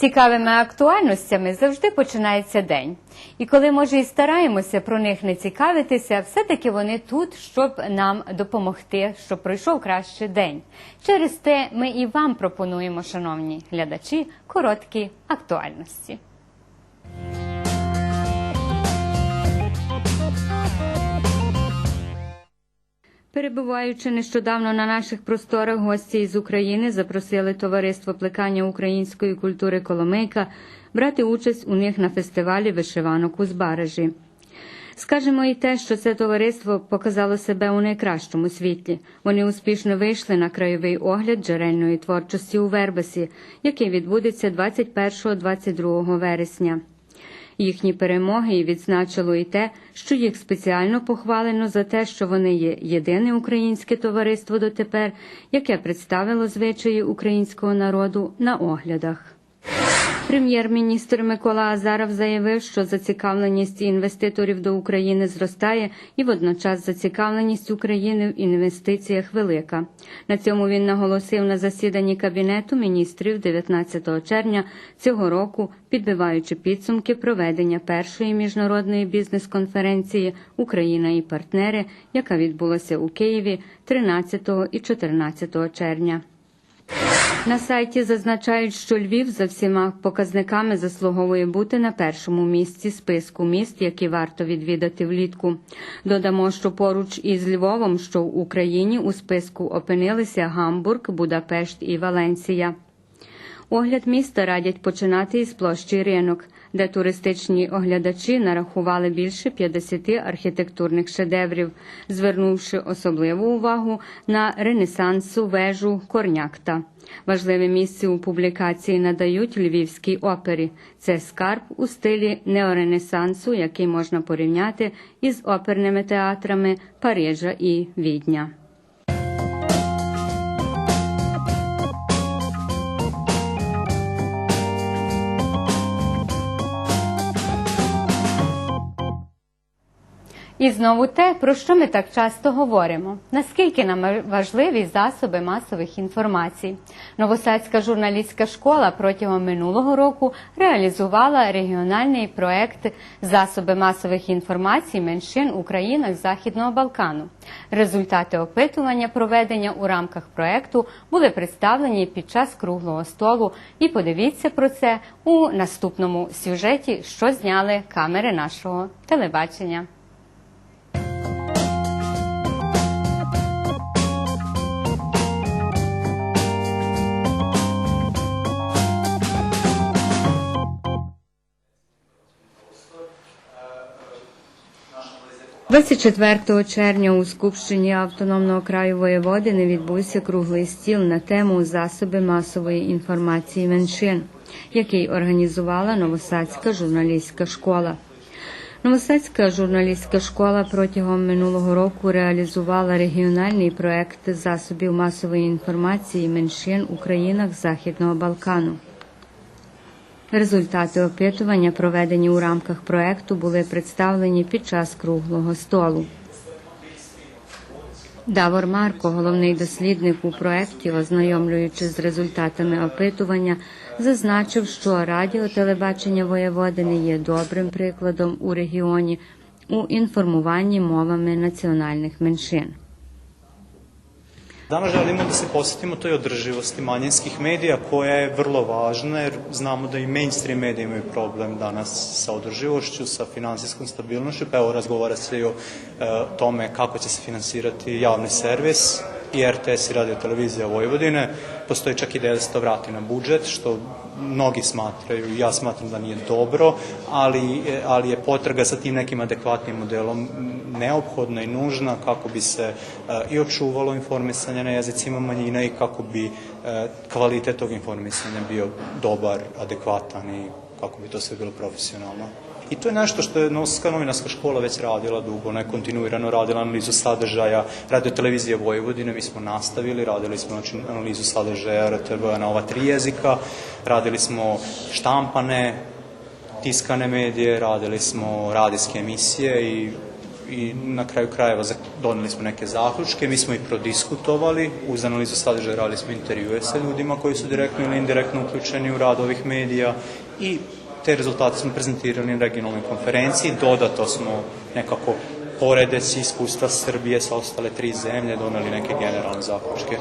цікавими актуальностями завжди починається день. І коли, може, і стараємося про них не цікавитися, все-таки вони тут, щоб нам допомогти, щоб пройшов кращий день. Через те ми і вам пропонуємо, шановні глядачі, короткі актуальності. Перебуваючи нещодавно на наших просторах, гості із України запросили товариство плекання української культури Коломийка брати участь у них на фестивалі вишиванок у Збаражі. Скажемо і те, що це товариство показало себе у найкращому світлі. Вони успішно вийшли на краєвий огляд джерельної творчості у Вербасі, який відбудеться 21-22 вересня. Їхні перемоги відзначило і те, що їх спеціально похвалено за те, що вони є єдине українське товариство дотепер, яке представило звичаї українського народу на оглядах. Прем'єр-міністр Микола Азаров заявив, що зацікавленість інвеститорів до України зростає і водночас зацікавленість України в інвестиціях велика. На цьому він наголосив на засіданні Кабінету міністрів 19 червня цього року, підбиваючи підсумки проведення першої міжнародної бізнес-конференції Україна і партнери, яка відбулася у Києві 13 і 14 червня. На сайті зазначають, що Львів за всіма показниками заслуговує бути на першому місці списку міст, які варто відвідати влітку. Додамо, що поруч із Львовом, що в Україні у списку опинилися Гамбург, Будапешт і Валенсія. Огляд міста радять починати із площі ринок, де туристичні оглядачі нарахували більше 50 архітектурних шедеврів, звернувши особливу увагу на ренесансу вежу Корнякта. Важливе місце у публікації надають Львівській опері. Це скарб у стилі неоренесансу, який можна порівняти із оперними театрами Парижа і Відня. І знову те, про що ми так часто говоримо: наскільки нам важливі засоби масових інформацій. Новосадська журналістська школа протягом минулого року реалізувала регіональний проект Засоби масових інформацій меншин у країнах Західного Балкану. Результати опитування, проведення у рамках проекту, були представлені під час круглого столу. І подивіться про це у наступному сюжеті, що зняли камери нашого телебачення. 24 червня у Скупщині автономного краю Воєводини відбувся круглий стіл на тему засоби масової інформації меншин, який організувала Новосадська журналістська школа. Новосадська журналістська школа протягом минулого року реалізувала регіональний проект засобів масової інформації меншин у країнах Західного Балкану. Результати опитування, проведені у рамках проекту, були представлені під час круглого столу. Давор Марко, головний дослідник у проекті, ознайомлюючись з результатами опитування, зазначив, що радіотелебачення Воєводини є добрим прикладом у регіоні у інформуванні мовами національних меншин. Danas želimo da se posjetimo toj održivosti manjinskih medija koja je vrlo važna jer znamo da i mainstream mediji imaju problem danas sa održivošću, sa finansijskom stabilnošću, pa evo razgovara se i o e, tome kako će se finansirati javni servis i RTS i radio televizija Vojvodine. Postoji čak ideja da se to vrati na budžet, što mnogi smatraju, ja smatram da nije dobro, ali, ali je potraga sa tim nekim adekvatnim modelom neophodna i nužna kako bi se uh, i očuvalo informisanje na jezicima manjina i kako bi uh, kvalitet tog informisanja bio dobar, adekvatan i kako bi to sve bilo profesionalno. I to je nešto što je Novosadska novinarska škola već radila dugo, ona je kontinuirano radila analizu sadržaja radio televizije Vojvodine, mi smo nastavili, radili smo znači, analizu sadržaja RTV na ova tri jezika, radili smo štampane, tiskane medije, radili smo radijske emisije i i na kraju krajeva doneli smo neke zaključke, mi smo ih prodiskutovali, uz analizu sadržaja radili smo intervjue sa ljudima koji su direktno ili indirektno uključeni u rad ovih medija i te rezultate smo prezentirali na regionalnoj konferenciji, dodato smo nekako poredeći iskustva Srbije sa ostale tri zemlje, doneli neke generalne zaključke.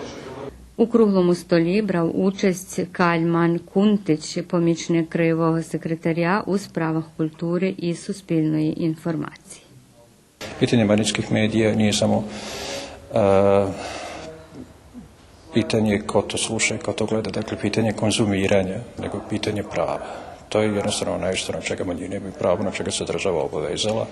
У круглому столі брав участь Кальман Кунтич, помічник краєвого секретаря у справах культури і суспільної інформації. Pitanje manjinskih medija nije samo e, pitanje ko to sluša i ko to gleda, dakle pitanje konzumiranja, nego pitanje prava. To je jednostavno nešto na čega manjine imaju pravo, na čega se država obavezala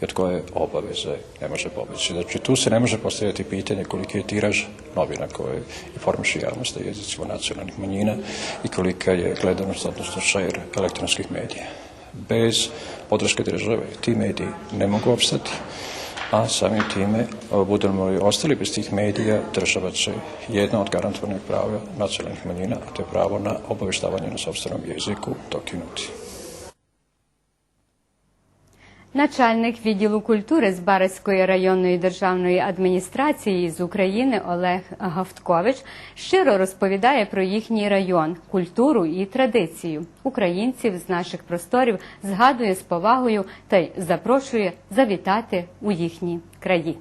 i od koje obaveze ne može pobeći. Znači tu se ne može postavljati pitanje koliki je tiraž novina koje informiše javnost na jezicima nacionalnih manjina i kolika je gledanost, odnosno share elektronskih medija. Bez podrške države ti mediji ne mogu opstati, a samim time a, budemo li ostali bez tih medija, država će jedno od garantovanih prava nacionalnih manjina, a to je pravo na obaveštavanje na sobstvenom jeziku, dokinuti. Начальник відділу культури з Барицької районної державної адміністрації з України Олег Гавткович щиро розповідає про їхній район, культуру і традицію. Українців з наших просторів згадує з повагою та й запрошує завітати у їхні краї.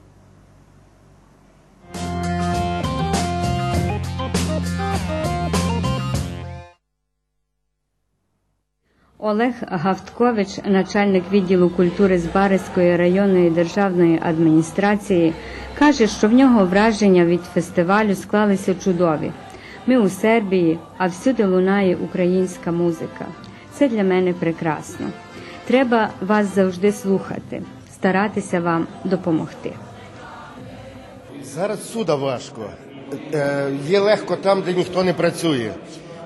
Олег Гавткович, начальник відділу культури з Барської районної державної адміністрації, каже, що в нього враження від фестивалю склалися чудові. Ми у Сербії, а всюди лунає українська музика. Це для мене прекрасно. Треба вас завжди слухати, старатися вам допомогти. Зараз суда важко. Е, Є легко там, де ніхто не працює.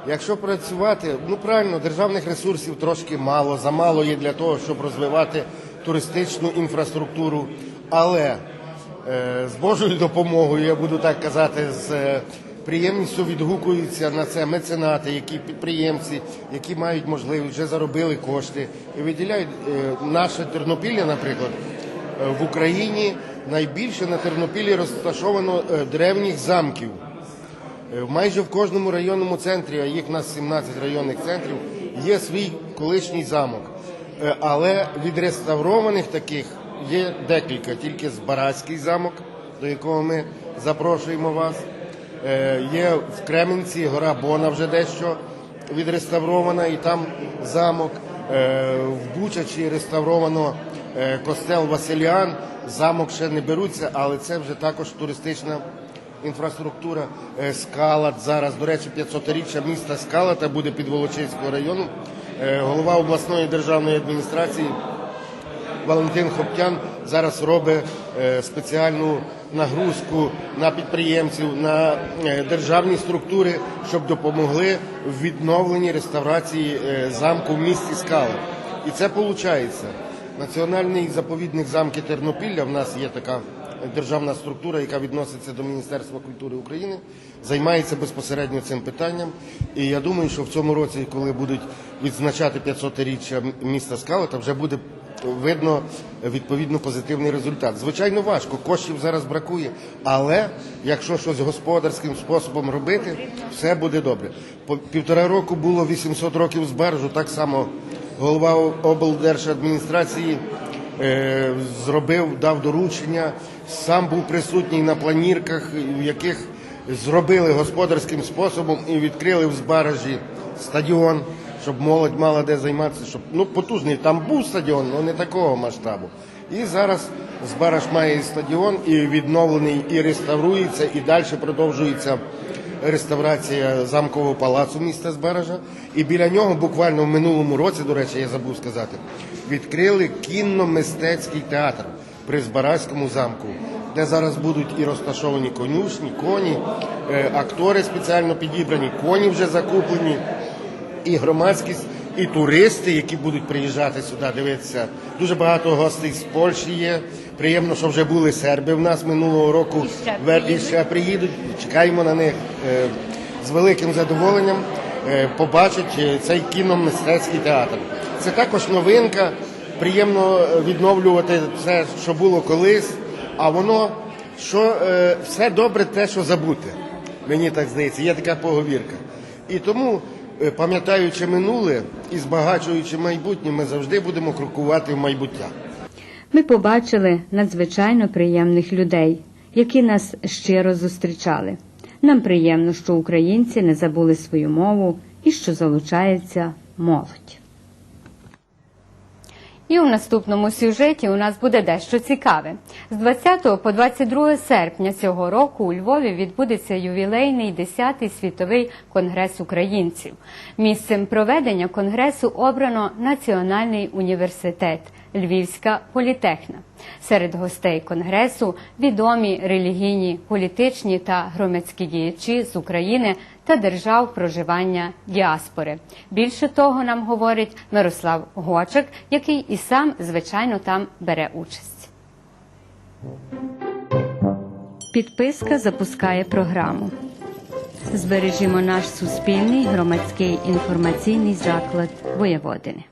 Якщо працювати, ну правильно, державних ресурсів трошки мало, замало є для того, щоб розвивати туристичну інфраструктуру. Але е, з Божою допомогою, я буду так казати, з е, приємністю відгукуються на це меценати, які підприємці, які мають можливість, вже заробили кошти і виділяють е, наше Тернопілля, наприклад, е, в Україні найбільше на Тернопіллі розташовано е, древніх замків. Е, Майже в кожному районному центрі, а їх у нас 17 районних центрів, є свій колишній замок. Е, Але відреставрованих таких є декілька, тільки Збаразький замок, до якого ми запрошуємо вас. Е, Є в Кременці гора Бона вже дещо відреставрована, і там замок. В Бучачі реставровано костел Василіан. Замок ще не беруться, але це вже також туристична інфраструктура. Е, Скалат зараз, до речі, 500-річчя міста Скалата буде під Волочиського району. Е, Голова обласної державної адміністрації Валентин Хоптян зараз робить е, спеціальну нагрузку на підприємців, на державні структури, щоб допомогли в відновленні реставрації замку в місті Скала. І це виходить. Національний заповідник замки Тернопілля в нас є така державна структура, яка відноситься до Міністерства культури України, займається безпосередньо цим питанням. І я думаю, що в цьому році, коли будуть відзначати 500-річчя міста Скалата, вже буде видно відповідно позитивний результат. Звичайно, важко, коштів зараз бракує, але якщо щось господарським способом робити, все буде добре. По півтора року було 800 років з баржу, так само голова облдержадміністрації зробив, дав доручення, сам був присутній на планірках, в яких зробили господарським способом і відкрили в Збаражі стадіон, щоб молодь мала де займатися, щоб ну потужний там був стадіон, але не такого масштабу. І зараз Збараж має стадіон, і відновлений, і реставрується, і далі продовжується реставрація замкового палацу міста Збаража. І біля нього буквально в минулому році, до речі, я забув сказати, відкрили кінно-мистецький театр при Збаразькому замку, де зараз будуть і розташовані конюшні, коні, е, актори спеціально підібрані, коні вже закуплені, і громадськість, і туристи, які будуть приїжджати сюди дивитися. Дуже багато гостей з Польщі є. Приємно, що вже були серби в нас минулого року. І ще приїдуть. Чекаємо на них е, з великим задоволенням. е, Побачать е, цей кіномистецький театр. Це також новинка. приємно відновлювати все, що було колись, а воно що все добре, те, що забути. Мені так здається, є така поговірка. І тому, пам'ятаючи минуле і збагачуючи майбутнє, ми завжди будемо крокувати в майбуття. Ми побачили надзвичайно приємних людей, які нас щиро зустрічали. Нам приємно, що українці не забули свою мову і що залучається молодь. І у наступному сюжеті у нас буде дещо цікаве. З 20 по 22 серпня цього року у Львові відбудеться ювілейний 10-й світовий конгрес українців. Місцем проведення конгресу обрано Національний університет Львівська політехна. Серед гостей конгресу відомі релігійні, політичні та громадські діячі з України та держав проживання діаспори. Більше того, нам говорить Мирослав Гочик, який і сам звичайно там бере участь. Підписка запускає програму. Збережімо наш суспільний громадський інформаційний заклад Воєводини.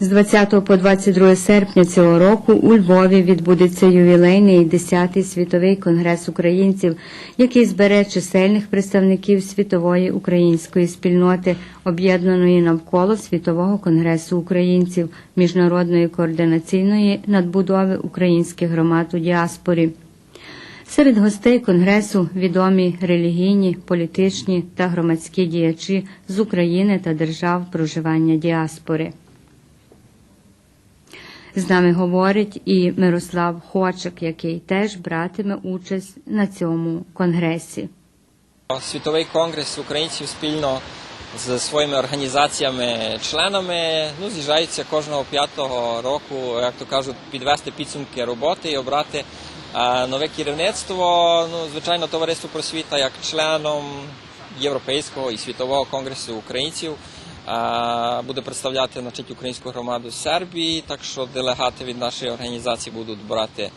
З 20 по 22 серпня цього року у Львові відбудеться ювілейний 10-й світовий конгрес українців, який збере чисельних представників світової української спільноти, об'єднаної навколо світового конгресу українців міжнародної координаційної надбудови українських громад у діаспорі. Серед гостей конгресу відомі релігійні, політичні та громадські діячі з України та держав проживання діаспори. З нами говорить і Мирослав Хочик, який теж братиме участь на цьому конгресі. Світовий конгрес українців спільно з своїми організаціями-членами ну, з'їжджаються кожного п'ятого року, як то кажуть, підвести підсумки роботи і обрати нове керівництво. Ну, звичайно, товариство просвіта як членом Європейського і світового конгресу українців буде представляти значить, українську громаду Сербії. Так що делегати від нашої організації будуть брати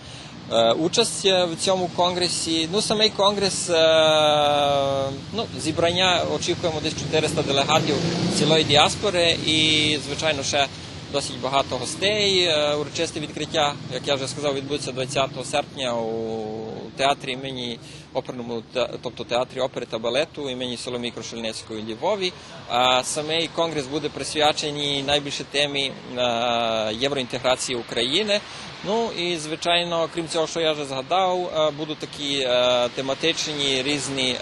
е, участь в цьому конгресі. Ну, самий конгрес, е, ну, зібрання очікуємо десь 400 делегатів цілої діаспори і, звичайно, ще досить багато гостей. Е, Урочисте відкриття, як я вже сказав, відбудеться 20 серпня у театрі імені оперному, тобто театрі опери та балету імені Соломії Крушельницької Львові. А самий конгрес буде присвячений найбільше темі е, євроінтеграції України. Ну і звичайно, крім цього, що я вже згадав, е, будуть такі е, тематичні різні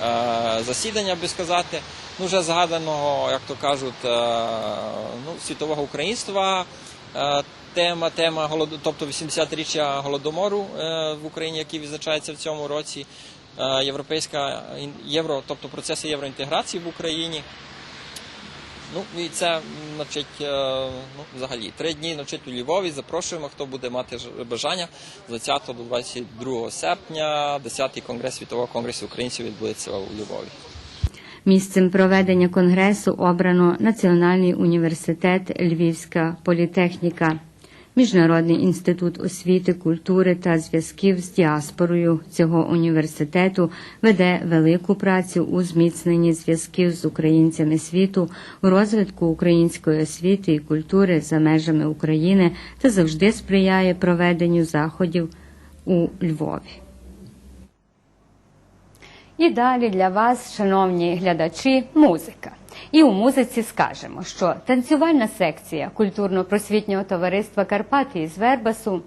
засідання, би сказати. Ну, вже згаданого, як то кажуть, ну, світового українства. Е, Тема, тема голоду, тобто 80-річчя голодомору е, в Україні, який відзначається в цьому році. Е, європейська євро, тобто процеси євроінтеграції в Україні. Ну і це, значить, ну, взагалі три дні значить, у Львові. Запрошуємо, хто буде мати бажання з 20 до 22 серпня. 10-й конгрес світового конгресу українців відбудеться у Львові. Місцем проведення конгресу обрано Національний університет Львівська політехніка. Міжнародний інститут освіти, культури та зв'язків з діаспорою цього університету веде велику працю у зміцненні зв'язків з українцями світу, у розвитку української освіти і культури за межами України та завжди сприяє проведенню заходів у Львові. І далі для вас, шановні глядачі, музика. І у музиці скажемо, що танцювальна секція культурно-просвітнього товариства Карпати із Вербасу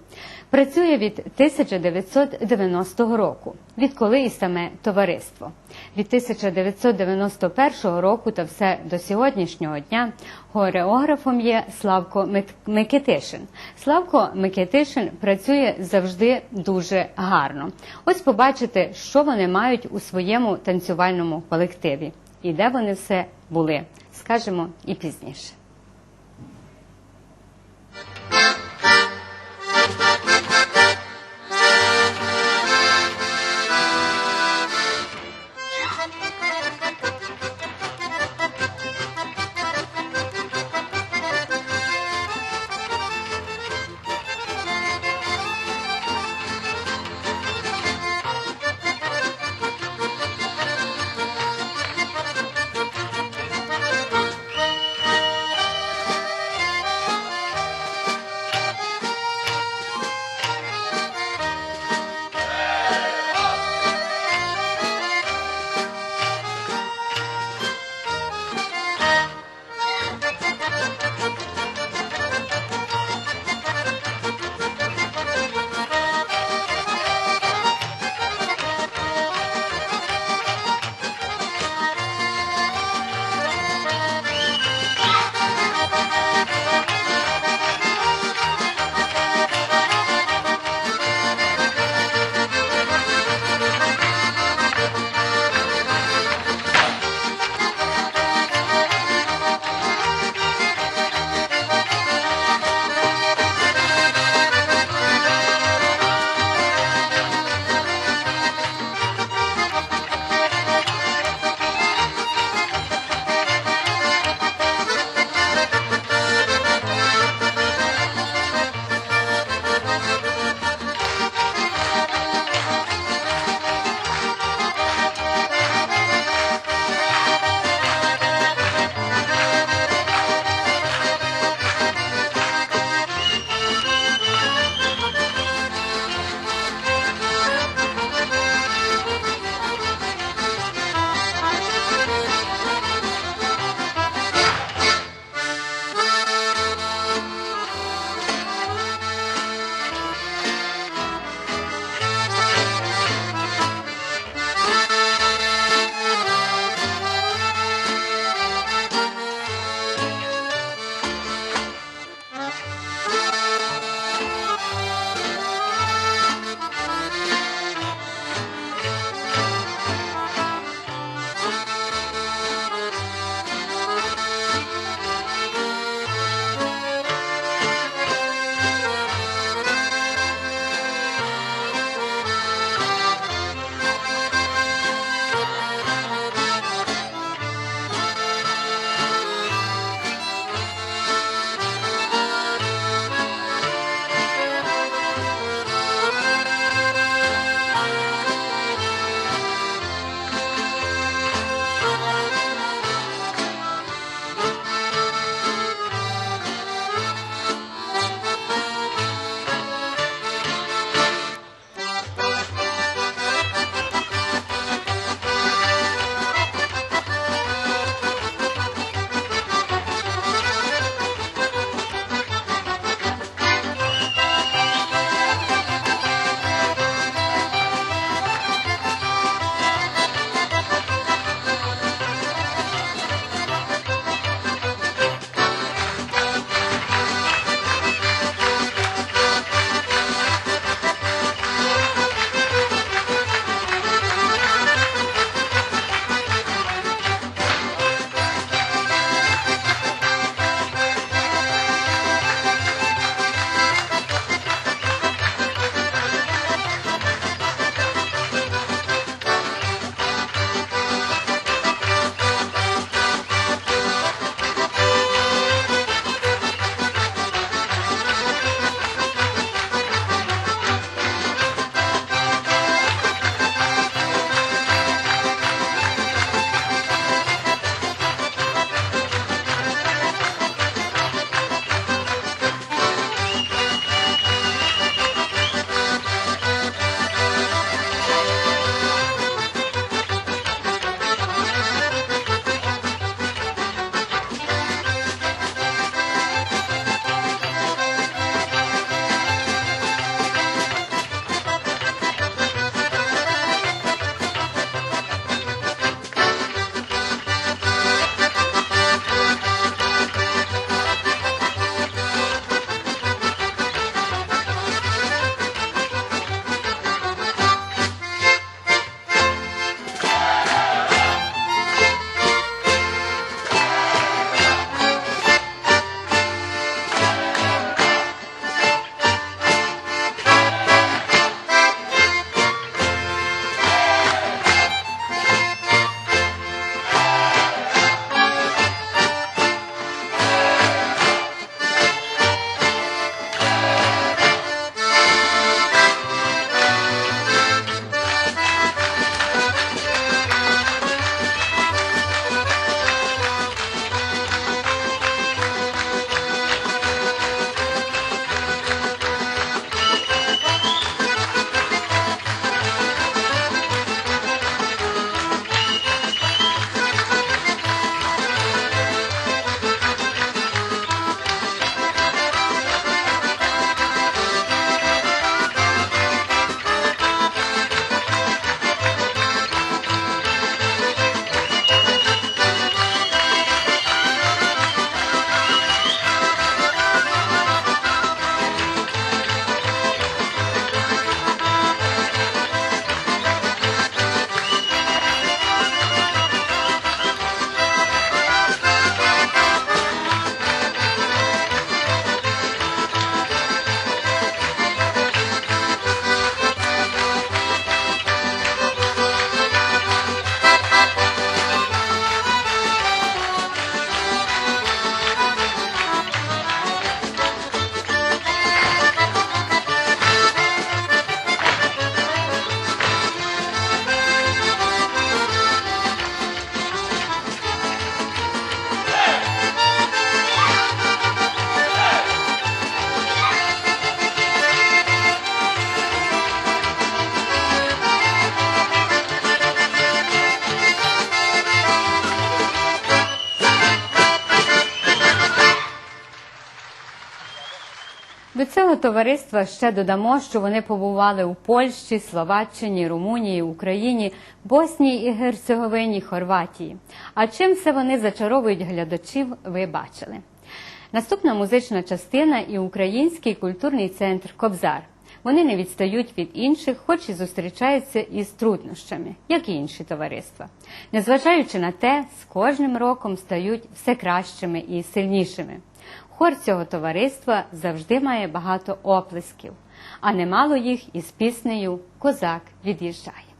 працює від 1990 року, відколи і саме товариство. Від 1991 року та все до сьогоднішнього дня хореографом є Славко Мик- Микитишин. Славко Микитишин працює завжди дуже гарно. Ось побачите, що вони мають у своєму танцювальному колективі і де вони все були, скажемо і пізніше. Цього товариства ще додамо, що вони побували у Польщі, Словаччині, Румунії, Україні, Боснії і Герцеговині, Хорватії. А чим все вони зачаровують глядачів, ви бачили. Наступна музична частина і український культурний центр Кобзар. Вони не відстають від інших, хоч і зустрічаються із труднощами, як і інші товариства. Незважаючи на те, з кожним роком стають все кращими і сильнішими. Хор цього товариства завжди має багато оплесків, а немало їх із піснею Козак від'їжджає.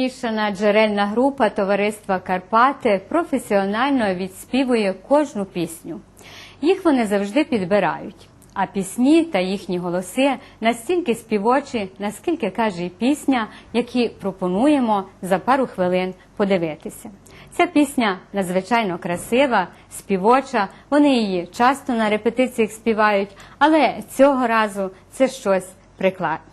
Мішана джерельна група товариства Карпати професіонально відспівує кожну пісню. Їх вони завжди підбирають. А пісні та їхні голоси настільки співочі, наскільки каже і пісня, які пропонуємо за пару хвилин подивитися. Ця пісня надзвичайно красива, співоча. Вони її часто на репетиціях співають, але цього разу це щось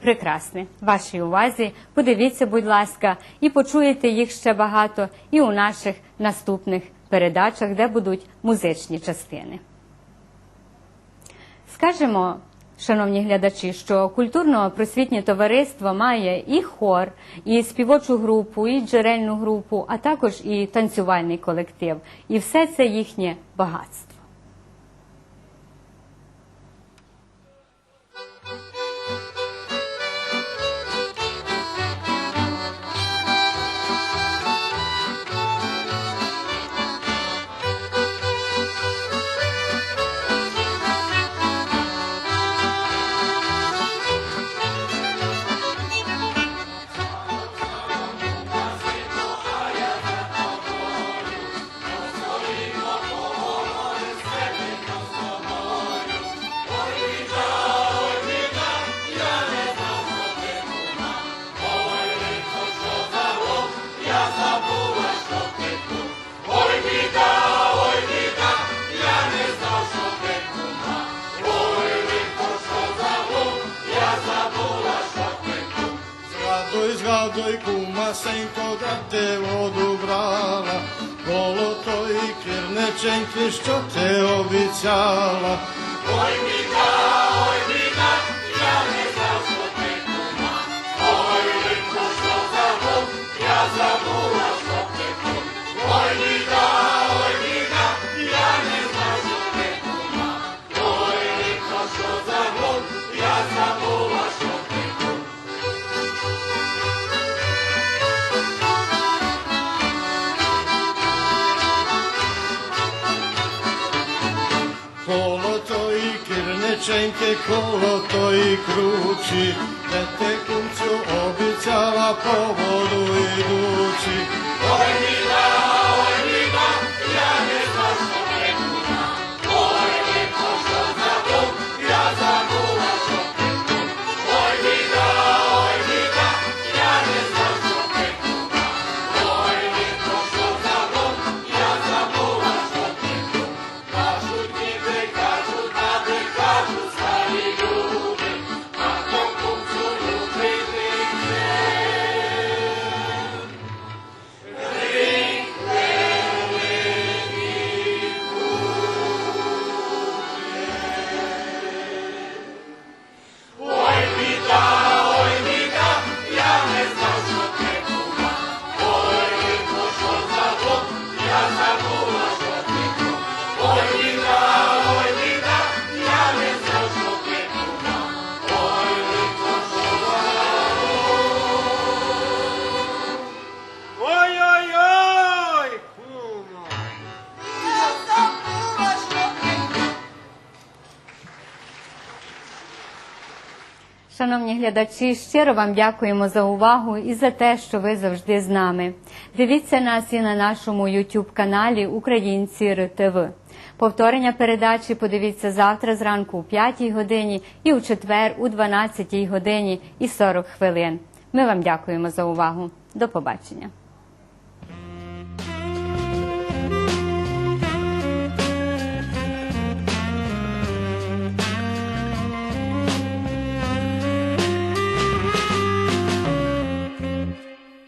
прекрасне. Вашій увазі подивіться, будь ласка, і почуєте їх ще багато і у наших наступних передачах, де будуть музичні частини. Скажемо, шановні глядачі, що культурно-просвітнє товариство має і хор, і співочу групу, і джерельну групу, а також і танцювальний колектив. І все це їхнє багатство. Згадуй, згадуй, кума, сенько, де ти воду брала, коло тої кирниченьки, що ти обіцяла. Ой, біда, кирниченьки, коло тої кручі, де ти кумцю обіцяла по Шановні глядачі, щиро вам дякуємо за увагу і за те, що ви завжди з нами. Дивіться нас і на нашому YouTube каналі Українці РТВ. Повторення передачі подивіться завтра зранку у 5 годині і у четвер у 12 годині і 40 хвилин. Ми вам дякуємо за увагу. До побачення.